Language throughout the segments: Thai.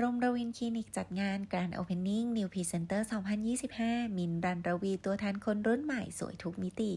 รมรวินคลินิกจัดงาน Grand Opening New Presenter 2025 มินรันรวีตัวแทนคนรุ่นใหม่สวยทุกมิติ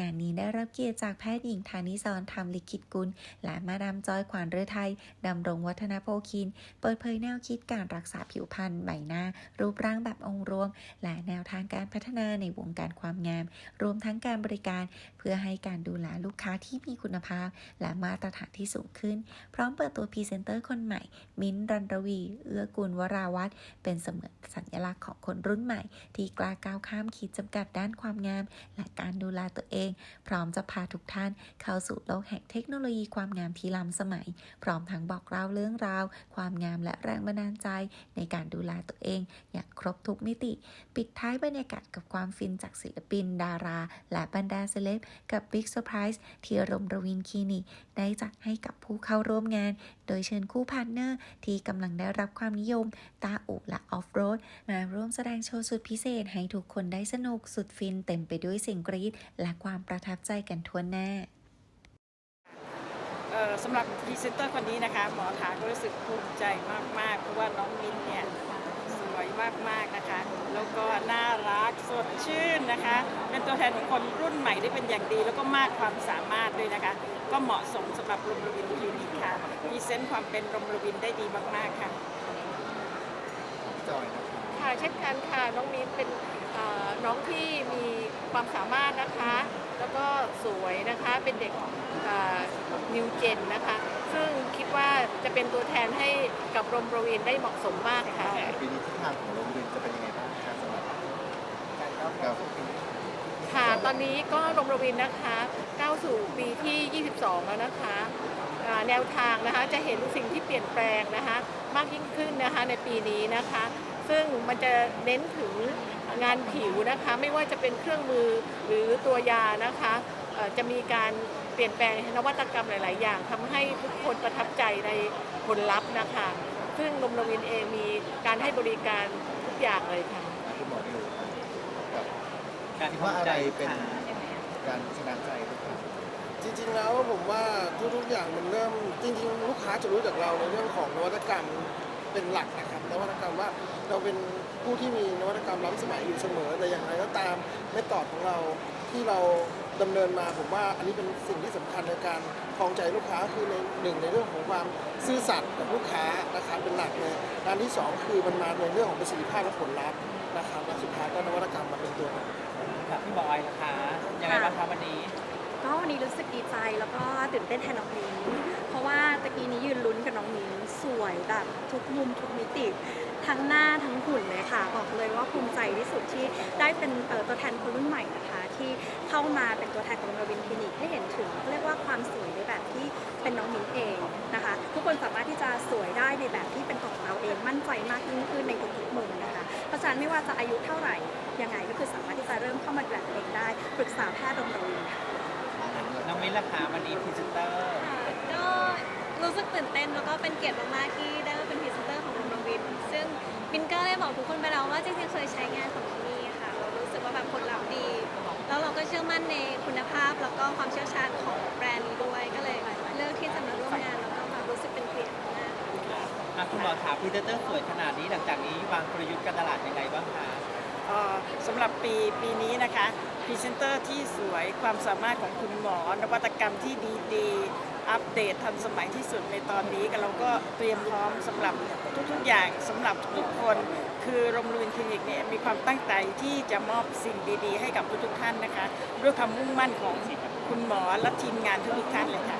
งานนี้ได้รับเกียรติจากแพทย์หญิงธานิสรธรรมลิขิตกุล และมาดามจอยขวานเรือไทย ดำรงวัฒนโพคิน เปิดเผยแนวคิดการรักษาผิวพรรณใบหน้า รูปร่างแบบองค์รวม และแนวทางการพัฒนาในวงการความงาม รวมทั้งการบริการเพื่อให้การดูแลลูกค้าที่มีคุณภาพ และมาตรฐานที่สูงขึ้น พร้อมเปิดตัวพรีเซนเตอร์คนใหม่ มิ้นท์รันรวี เอื้อกุลวราวัฒน์เป็นเสมือนสัญลักษณ์ของคนรุ่นใหม่ ที่กล้าก้าวข้ามขีดจำกัดด้านความงาม และการดูแลตัวเอง พร้อมจะพาทุกท่านเข้าสู่โลกแห่งเทคโนโลยีความงามที่ล้ำสมัย พร้อมทั้งบอกเล่าเรื่องราว ความงามและแรงบันดาลใจ ในการดูแลตัวเอง อย่างครบทุกมิติ ปิดท้ายบรรยากาศกับความฟินจากศิลปิน ดารา และบรรดาเซเลบกับบิ๊กเซอร์ไพรส์ที่รมรวินคลินิก ได้จัดให้กับผู้เข้าร่วมงาน โดยเชิญคู่พาร์ทเนอร์ ที่กำลังได้รับความนิยม ตาอุและออฟโรด มาร่วมแสดงโชว์สุดพิเศษ ให้ทุกคนได้สนุกสุดฟินเต็มไปด้วยเสียงกรี๊ดและความประทับใจกันทั่วหน้าเอ่อสำหรับพรีเซนเตอร์คนนี้นะคะ หมอขาก็รู้สึกภูมิใจมาก ๆ เพราะว่าน้องมินเนี่ยสวยมาก ๆ นะคะ แล้วก็น่ารักสดชื่นนะคะ เป็นตัวแทนของคนรุ่นใหม่ได้เป็นอย่างดี แล้วก็มากความสามารถด้วยนะคะ ก็เหมาะสมสำหรับรมรวินคลินิกค่ะพรีเซนต์ความเป็นรมรวินได้ดีมากๆค่ะ จอยนะครับค่ะเช่นกันค่ะน้องมิ้นเป็นเอ่อน้องที่มีความสามารถนะคะ แล้วก็สวยนะคะเป็นเด็กนิวเจนนะคะ ซึ่งคิดว่าจะเป็นตัวแทนให้กับโรมโรวินได้เหมาะสมมากค่ะ ปีนี้ทิศทางของโรงเรียนจะเป็นยังไงบ้างครับสำหรับ การก้าวเข้าสู่ปีนี้ค่ะ ตอนนี้ก็โรมโรวินนะคะก้าวสู่ปีที่ 22 แล้วนะคะอ่าแนวทางนะคะจะเห็นสิ่งที่เปลี่ยนแปลงนะคะมากยิ่งขึ้นนะคะในปีนี้นะคะ ซึ่งมันจะเน้นถึงงานผิวนะคะ ไม่ว่าจะเป็นเครื่องมือหรือตัวยานะคะเอ่อจะมีการเปลี่ยนแปลงนวัตกรรมหลาย ๆ อย่างทำให้ทุกคนประทับใจในผลลัพธ์นะคะ ซึ่งนมโรวินเองมีการให้บริการทุกอย่างเลยค่ะ คุณหมอดิว การคิดเข้าว่าอะไรเป็น การชนะใจลูกค้าจริงๆแล้วผมว่าทุกๆอย่างมันเริ่มจริงๆ ลูกค้าจะรู้จากเราในเรื่องของนวัตกรรมเป็นหลักนะครับนวัตกรรมว่าเราเป็นผู้ที่มีนวัตกรรมล้ำสมัยอยู่เสมอแต่อย่างไรก็ตามเมธอดของเราที่เราดำเนินมาผมว่าอันนี้เป็นสิ่งที่สำคัญในการครองใจลูกค้าคือในหนึ่งในเรื่องของความซื่อสัตย์กับลูกค้านะครับเป็นหลักเลยด้านที่สองคือมันมาในเรื่องของประสิทธิภาพและผลลัพธ์นะครับและสุดท้ายก็นวัตกรรมมาเป็นตัวนำ ครับพี่บอยนะคะยังไงบ้างคะวันนี้ ก็วั นี้รู้สึกดีใจแล้วก็ตื่นเต้นแทนน้องมิ้นเพราะว่าตะกี้นี้ยืนลุ้นกับน้องมิ้นสวยแบบทุกมุมทุกมิติทั้งหน้าทั้งหุ่นเลยค่ะ บอกเลยว่าภูมิใจที่สุดที่ได้เป็นตัวแทนคนรุ่นใหม่นะคะ ที่เข้ามาเป็นตัวแทนของโรบินคลินิกให้เห็นถึงเรียกว่าความสวยในแบบที่เป็นน้องมิ้นเองนะคะ ทุกคนสามารถที่จะสวยได้ในแบบที่เป็นของเราเองมั่นใจมากยิ่งขึ้นในทุกๆมุมนะคะเพราะฉะนั้นไม่ว่าจะอายุเท่าไหร่ยังไงก็คือสามารถที่จะเริ่มเข้ามาดูแลตัวเองได้ปรึกษาแพทย์โรงพยาบาลค่ะ น้องมิ้นราคาวันนี้พรีเซนเตอร์ ก็รู้สึกตื่นเต้นแล้วก็เป็นเกียรติมากๆที่ได้มาเป็นพรีเซนเตอร์ของโรงวินซึ่งบินก็ได้บอกทุกคนไปแล้วว่าจริงๆเคยใช้งานของที่นี่ค่ะ เรารู้สึกว่าแบบผลลัพธ์ดี แล้วเราก็เชื่อมั่นในคุณภาพแล้วก็ความเชี่ยวชาญของแบรนด์นี้ด้วย ก็เลยเลือกที่จะมาร่วมงานแล้วก็แบบรู้สึกเป็นเกียรติมากอะคุณหมอถามพรีเซนเตอร์สวยขนาดนี้หลังจากนี้วางกลยุทธ์การตลาดยังไงบ้างคะ สำหรับปีปีนี้นะคะพรีเซนเตอร์ที่สวยความสามารถของคุณหมอ นวัตกรรมที่ดีๆ อัปเดตทันสมัยที่สุดในตอนนี้กันเราก็เตรียมพร้อมสำหรับทุกๆอย่างสำหรับทุกคน คือโรงพยาบาลคลินิกเนี่ยมีความตั้งใจที่จะมอบสิ่งดีๆ ให้กับทุกๆท่านนะคะ ด้วยความมุ่งมั่นของคุณหมอและทีมงานทุกๆท่านเลยค่ะ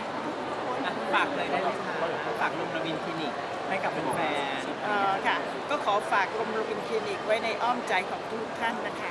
ฝากเลยได้เลยค่ะฝากลุงระวินคลินิก ให้กับแฟนเอ่อค่ะ ก็ขอฝากกรมโรบินคลินิกไว้ในอ้อมใจของทุกท่านนะคะ